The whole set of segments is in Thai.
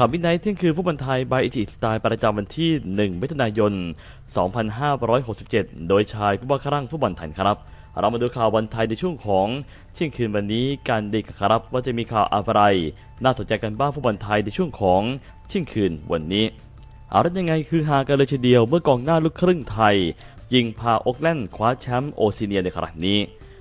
ข่าวมิดไนท์ที่คืนฟุตบอลไทยบายอิจิสไตล์ประจำวันที่ 1 มิถุนายน 2567 โดยชายผู้ว่าครั่งฟุตบอลไทยครับ เรามาดูข่าวบอลไทยในช่วงของเที่ยงคืนวันนี้การดีกันครับว่าจะมีข่าวอะไร น่าสนใจกันบ้างฟุตบอลไทยในช่วงของเที่ยงคืนวันนี้ เอาละยังไงคือฮากันเลยทีเดียวเมื่อกองหน้าลูกครึ่งไทย ยิงพาโอกแลนด์คว้าแชมป์โอซิเนียในครั้งนี้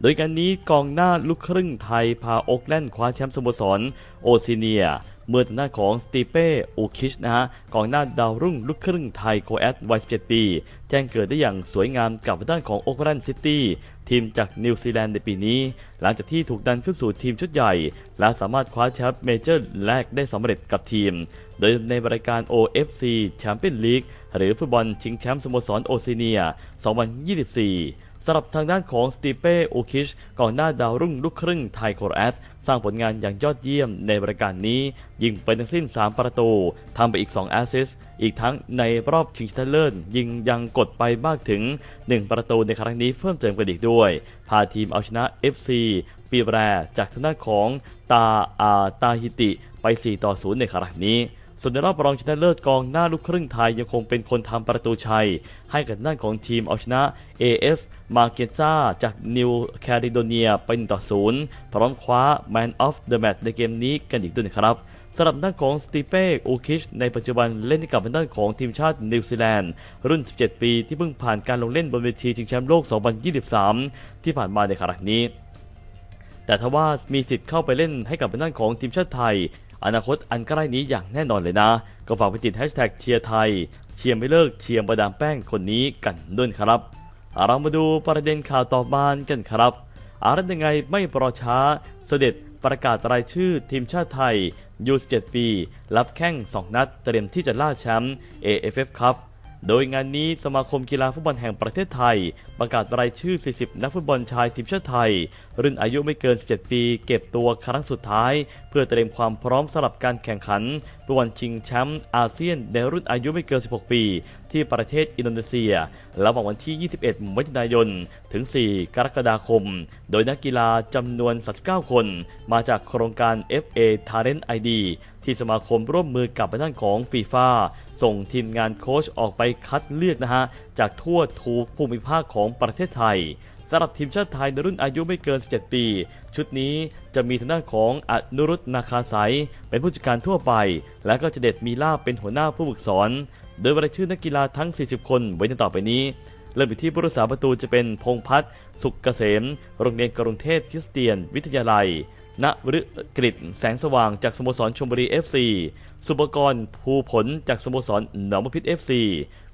โดยการนี้กองหน้าลูกครึ่งไทยพาโอกแลนด์คว้าแชมป์สโมสรโอซิเนีย เมื่อทางด้านของสตีเป้อูคิชนะฮะกองหน้าดาวรุ่งลูกครึ่งไทยโคแอตวัย 17 ปี แจ้งเกิดได้อย่างสวยงามกับทางด้านของโอเ a นซิตี้ทีมจากนิวซีแลนด์ในปีนี้ หลังจากที่ถูกดันขึ้นสู่ทีมชุดใหญ่ และสามารถคว้าแชมป์เมเจอร์แรกได้สำเร็จกับทีม โดยในรายการ OFC แชมเปี้ยนลีกหรือฟุตบอลชิงแชมป์สโมสรโอซิเนีย 2024 สำหรับทางด้านของสตีเป้โอคิชก่องหน้าดาวรุ่งลูกครึ่งไทยโครแอตสร้างผลงานอย่างยอดเยี่ยมในรายการนี้ ยิงไปทั้งสิ้น 3 ประตูทำไปอีก 2 แอสซิสอีกทั้งในรอบชิงชนะเลิศยิงยังกดไปมากถึง 1 ประตูในครั้งนี้เพิ่มเติมกันอีกด้วย พาทีมเอาชนะ FC ปีแรจากทางด้านของตาอาตาฮิติไป 4 ต่อ 0 ในครั้งนี้ ส่วนในรอบรองชนะเลิศกองหน้าลูกครึ่งไทยยังคงเป็นคนทำประตูชัย ให้กับด้านของทีมเอาชนะ AS มาเกซ่าจากนิวแคริโดเนียไปต่อ0พร้อมคว้า Man of the Match ในเกมนี้กันอีกด้วยนะครับสำหรับด้านของสตีเป้อูคิชในปัจจุบันเล่นกับด้านของทีมชาตินิวซีแลนด์รุ่น 17 ปีที่เพิ่งผ่านการลงเล่นบนเวทีชิงแชมป์โลก 2023 ที่ผ่านมาในครั้งนี้ แต่ทว่ามีสิทธิ์เข้าไปเล่นให้กับด้านของทีมชาติไทย อนาคตอันใกล้นี้อย่างแน่นอนเลยนะ ก็ฝากไปติดแฮชแท็กเชียร์ไทย เชียร์ไม่เลิกเชียร์ประดามแป้งคนนี้กันด้วยครับเรามาดูประเด็นข่าวต่อมากันครับ อารันยังไงไม่รอช้า เสด็จประกาศรายชื่อทีมชาติไทยยู17ปี รับแข้ง2 นัดเตรียมที่จะล่าแชมป์ AFF ครับ โดยงานนี้สมาคมกีฬาฟุตบอลแห่งประเทศไทย ประกาศรายชื่อ 40 นักฟุตบอลชายทีมชาติไทย รุ่นอายุไม่เกิน 17 ปี เก็บตัวครั้งสุดท้าย เพื่อเตรียมความพร้อมสำหรับการแข่งขันฟุตบอลชิงแชมป์อาเซียนในรุ่นอายุไม่เกิน 16 ปี ที่ประเทศอินโดนีเซีย ระหว่างวันที่ 21 มิถุนายน ถึง 4 กรกฎาคม โดยนักกีฬาจำนวน 39 คน มาจากโครงการ FA Talent ID ที่สมาคมร่วมมือกับด้านของฟีฟ่า ส่งทีมงานโค้ชออกไปคัดเลือกนะฮะ จากทั่วทุกภูมิภาคของประเทศไทยสำหรับทีมชาติไทยในรุ่นอายุไม่เกิน 17 ปี ชุดนี้จะมีทางด้านของอนุรุตนาคาสายเป็นผู้จัดการทั่วไป และก็จะเด็ดมีลาบเป็นหัวหน้าผู้ฝึกสอน โดยรายชื่อนักกีฬาทั้ง 40 คนไว้ในต่อไปนี้เริ่มที่ผู้รักษาประตูจะเป็นพงพัฒน์สุขเกษม โรงเรียนกรุงเทพคริสเตียน วิทยาลัย ณวฤกฤษแสงสว่างจากสโมสรชมบุรี FC สุปกรณ์ภูผลจากสโมสรหนองมะพิษ FC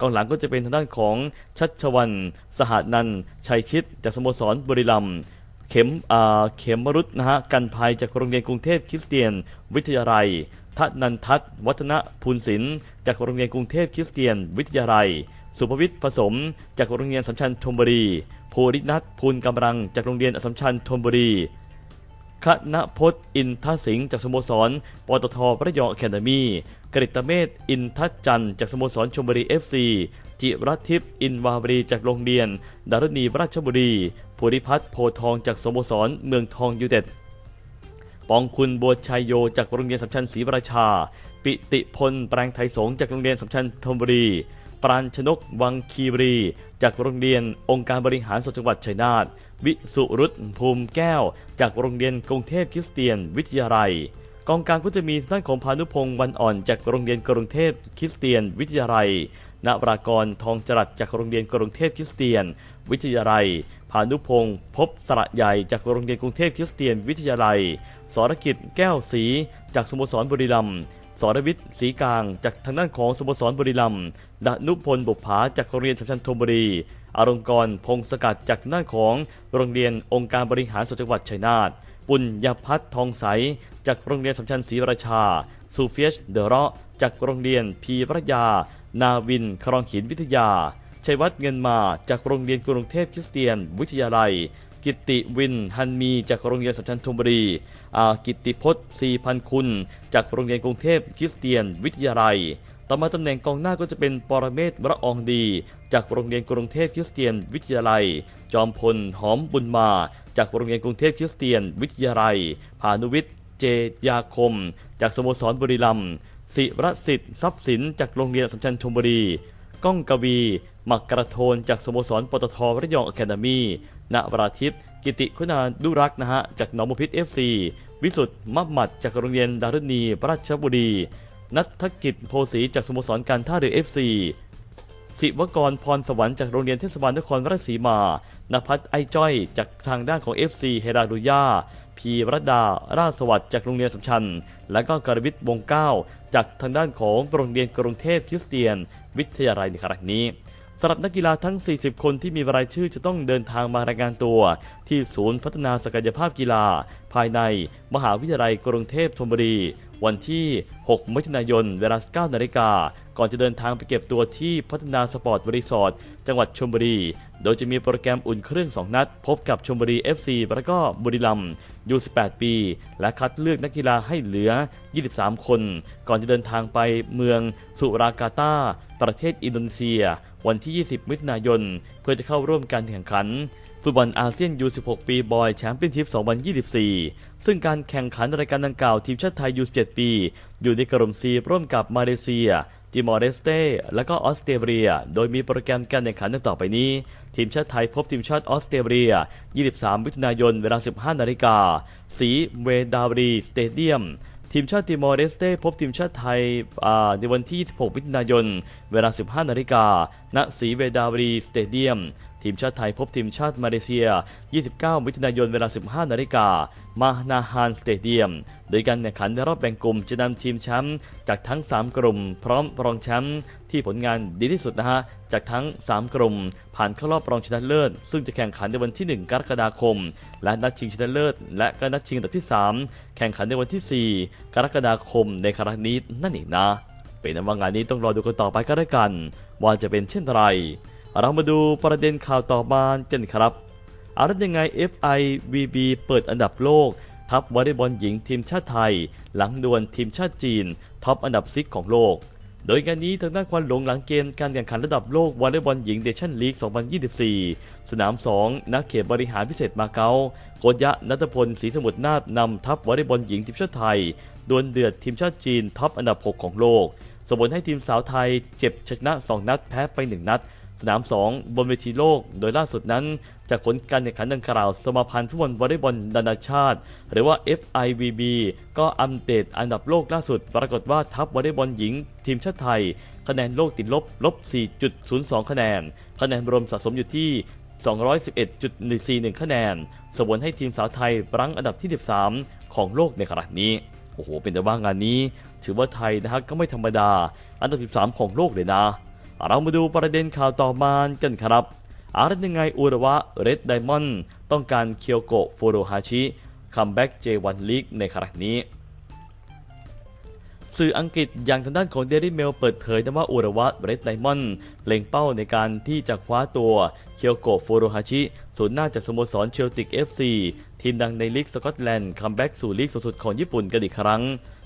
กองหลังก็จะเป็นทางด้านของชัชวัน สหนันชัยชิตจากสโมสรบุรีรัมย์เข็มเข็มมรุตนะฮะกันภัยจากโรงเรียนกรุงเทพคริสเตียน วิทยาลัยทันันทัศน์วัฒนภูลศิลป์จากโรงเรียนกรุงเทพคริสเตียน วิทยาลัย สุภวิทย์ผสม จากโรงเรียนสัมชัญธนบุรีภูรินัทภูลกำลังจากโรงเรียนสัมชัญธนบุรี คณพจน์อินทสิงห์จากสโมสรปตทประยองแคนามีกฤตเมธอินทัจันทร์จากสโมสรชมบุรีเอฟซีจิรัทิพย์อินวาบรีจากโรงเรียน ดารณีราชบุรีภูริพัฒน์โพทองจากสโมสรเมืองทองยูเต็ดปองคุณบัวชัยโยจากโรงเรียนสัมชัญศรีราชา ปิติพลแปลงไทยสงฆ์จากโรงเรียนสัมชัญธนบุรี ปราณชนกวังคีรี จากโรงเรียนองค์การบริหารส่วนจังหวัดชัยนาท วิสุรุตภูมิแก้ว จากโรงเรียนกรุงเทพคริสเตียนวิทยาลัย กองกางก็จะมีท่านของพานุพงศ์วันอ่อนจากโรงเรียนกรุงเทพคริสเตียนวิทยาลัยณปรากรทองจรัสจากโรงเรียนกรุงเทพคริสเตียน วิทยาลัยพานุพงศ์พบสระใหญ่จากโรงเรียนกรุงเทพคริสเตียนวิทยาลัย สรกิจแก้วศรีจากสโมสรบุรีรัมย์สรวิทย์ศรีกลาง จากทางด้านของสโมสรบุรีรัมย์ดนุพลบุปผาจากโรงเรียนสัมชัญธนบุรี อารมกรพงศกัดจากด้านของโรงเรียนองค์การบริหารส่วนจังหวัดชัยนาทปุญญพัฒน์ทองใส จากโรงเรียนสัมชัญศรีราชาซูเฟียชเดอเราะจากโรงเรียนพีพระยา นาวินครองหินวิทยา ชัยวัฒน์เงินมาจากโรงเรียนกรุงเทพคริสเตียน วิทยาลัย กิตติวินฮันมีจากโรงเรียนสัมชัญธนบุรีอากิตติพจน์สีพันคุณ จากโรงเรียนกรุงเทพคริสเตียน วิทยาลัย ต่อมาตำแหน่งกองหน้าก็จะเป็นปรเมศวระอองดี จากโรงเรียนกรุงเทพคริสเตียนวิทยาลัย จอมพลหอมบุญมา จากโรงเรียนกรุงเทพคริสเตียนวิทยาลัย พานุวิทย์เจยาคม จากสโมสรบุรีรัมย์ศิรสิทธิ์ทรัพย์สิน จากโรงเรียนสัมชัญชมบุรีก้องกวีหมักกระโทนจากสโมสรปตทระยองอะคาเดมีณวราทิพย์กิติคุณาดุรักษ์นะฮะจากหนองบัวพิษเอฟซีวิสุทธ์มับหมัดจากโรงเรียนดารุณีราชบุรี นัทกิจโพสีจากสโมสรการท่าเรือเอฟซีศิวกรพรสวรรค์จากโรงเรียนเทศบาลนครราชสีมานภัสไอจ้อยจากทางด้านของ FC เฮราดูย่าพีรดา ราชสวัสดิ์จากโรงเรียนสำชัน และก็กรวิทย์วงเก้าจากทางด้านของโรงเรียนกรุงเทพคริสเตียน วิทยาลัยในครั้งนี้ สำหรับนักกีฬาทั้ง 40 คนที่มีรายชื่อจะต้องเดินทางมารายงานตัว ที่ศูนย์พัฒนาศักยภาพกีฬา ภายในมหาวิทยาลัยกรุงเทพธนบุรี วันที่ 6 มิถุนายน เวลา 9 นาฬิกา ก่อนจะเดินทางไปเก็บตัวที่พัฒนาสปอร์ตบริสอร์ทจังหวัดชลบุรี โดยจะมีโปรแกรมอุ่นเครื่อง 2 นัด พบกับชลบุรี FC แล้วก็บุรีรัมย์ยู18 ปี และคัดเลือกนักกีฬาให้เหลือ 23 คน ก่อนจะเดินทางไปเมืองสุรากาตาประเทศอินโดนีเซีย วันที่ 20 มิถุนายน เพื่อจะเข้าร่วมการแข่งขัน ฟุตบอลอาเซียนยู16 ปีบอยแชมเปี้ยนชิพ 2024 ซึ่งการแข่งขันรายการดังกล่าวทีมชาติไทยยู17 ปี อยู่ในกลุ่ม C ร่วมกับมาเลเซียติมอร์เลสเตและก็ออสเตรเลีย โดยมีโปรแกรมการแข่งขันดังต่อไปนี้ ทีมชาติไทยพบทีมชาติออสเตรเลีย 23 มิถุนายน เวลา 15 นาฬิกาสีเวดาบรีสเตเดียม ทีมชาติติมอร์เลสเต้พบทีมชาติไทยในวันที่ 26 มิถุนายน เวลา 15 นาฬิกาณสีเวดาบรีสเตเดียม ทีมชาติไทยพบทีมชาติมาเลเซีย 29 มิถุนายน เวลา 15 นาฬิกา มานาฮานสเตเดียม โดยการแข่งขันในรอบแบ่งกลุ่มจะนำทีมแชมป์จากทั้ง 3 กลุ่ม พร้อมรองแชมป์ที่ผลงานดีที่สุดนะฮะจากทั้ง 3 กลุ่ม ผ่านเข้ารอบรองชนะเลิศ ซึ่งจะแข่งขันในวันที่ 1 กรกฎาคม และนัดชิงชนะเลิศ และก็นัดชิงอันดับที่ 3 แข่งขันในวันที่ 4 กรกฎาคมในครั้งนี้นั่นเองนะเป็นนว่างานนี้ต้องรอดูกันต่อไปก็แล้วกัน ว่าจะเป็นเช่นไร เรามาดูประเด็นข่าวต่อมากันครับอารัยังไง FIVB เปิดอันดับโลก ทัพวอลเลย์บอลหญิงทีมชาติไทย หลังดวลทีมชาติจีน ท็อปอันดับซิกของโลก โดยงานนี้ทางด้านควันหลงหลังเกมการแข่งขันระดับโลกวอลเลย์บอลหญิงเดชั่นลีก 2024 สนาม 2 นักเขตบริหารพิเศษมาเก๊าโกยะนัทพลศรีสมุทรนาฏนำทัพวอลเลย์บอลหญิงทีมชาติไทยดวลเดือดทีมชาติจีนท็อปอันดับ 6 ของโลกส่งผลให้ทีมสาวไทยเจ็บชนะ 2 นัดแพ้ไป 1 นัด สนาม 2 บนเวทีโลก โดยล่าสุดนั้นจากผลการแข่งขันดังกล่าวสมาพันธ์ฟุตบอลวอลเลย์บอลนานาชาติ หรือว่า FIVB ก็อัปเดตอันดับโลกล่าสุด ปรากฏว่าทัพวอลเลย์บอลหญิง ทีมชาติไทย คะแนนโลกติดลบลบ 4.02 คะแนน คะแนนรวมสะสมอยู่ที่ 211.41 คะแนนส่งผลให้ทีมสาวไทยรั้งอันดับที่ 13 ของโลกในขณะนี้โอ้โหเป็นแต่ว่างานนี้ ถือว่าไทยนะฮะก็ไม่ธรรมดา อันดับ 13 ของโลกเลยนะ เรามาดูประเด็นข่าวต่อมากันครับ อารัยังไงอุระวะเรดไดมอนด์ต้องการเคียวโกะฟูโรฮาชิคัมแบ็ก J1 League ในครั้งนี้ สื่ออังกฤษอย่างทางด้านของ Daily Mail เปิดเผยนะว่าอุระวะเรดไดมอนด์เล็งเป้าในการที่จะคว้าตัวเคียวโกะฟูโรฮาชิศูนย์หน้าจากสโมสรเชลติก FC ทีมดังในลีกสกอตแลนด์คัมแบ็กสู่ลีกสูงสุดของญี่ปุ่นกันอีกครั้ง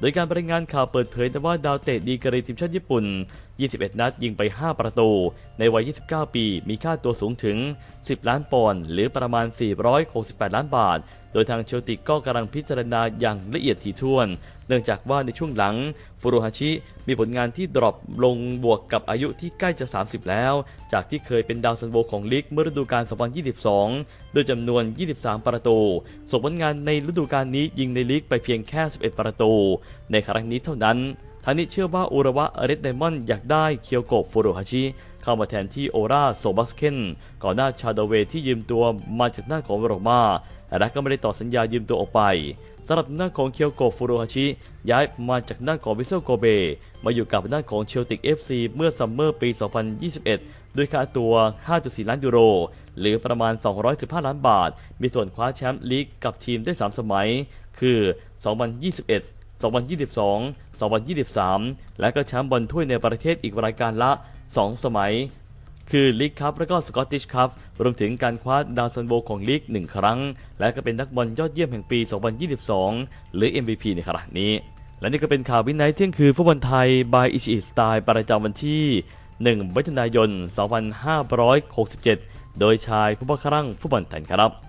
โดยการรายงานข่าวเปิดเผยแต่ว่าดาวเตะดีกรีทีมชาติญี่ปุ่น 21 นัดยิงไป 5 ประตู ในวัย 29 ปี มีค่าตัวสูงถึง 10 ล้านปอนด์หรือประมาณ 468 ล้านบาท โดยทางเชลติกก็กำลังพิจารณาอย่างละเอียดถี่ถ้วน เนื่องจากว่าในช่วงหลังฟูโรฮาชิมีผลงานที่ดรอปลงบวกกับอายุที่ใกล้จะ 30 แล้ว จากที่เคยเป็นดาวซันโวของลีกเมื่อฤดูกาล 2022โดยจำนวน 23 ประตู ส่งผลงานในฤดูกาลนี้ยิงในลีกไปเพียงแค่ 11 ประตู ในครั้งนี้เท่านั้นทางนี้เชื่อว่าอุระวะเรดไดมอนด์อยากได้เคียวโกะฟูโรฮาชิ เข้ามาแทนที่โอราโซบัสเคนก่อนหน้าชาดาเวที่ยืมตัวมาจากหน้าของโรมาและก็ไม่ได้ต่อสัญญายืมตัวออกไปสำหรับหน้าของเคียวโกฟูโรฮาชิย้ายมาจากหน้าของวิเซลโกเบ มาอยู่กับหน้าของเชลติก FC เมื่อซัมเมอร์ปี 2021 ด้วยค่าตัว 5.4 ล้านยูโร หรือประมาณ 215 ล้านบาท มีส่วนคว้าแชมป์ลีกกับทีมได้ 3 สมัย คือ 2021 2022 2023 และก็แชมป์บอลถ้วยในประเทศอีกรายการละ 2 สมัย คือลีกคัพและก็สกอตติชคัพรวมถึงการคว้าดาวซันโบของลีกหนึ่งครั้ง และก็เป็นนักบอลยอดเยี่ยมแห่งปี 2022 หรือ MVP ในครั้งนี้ และนี่ก็เป็นข่าววินัยเที่ยงคืนฟุตบอลไทย by อิชิสไตล์ประจำวันที่ 1มิถุนายน 2567 โดยชายผู้บังคับรังฟุตบอลไทยครับ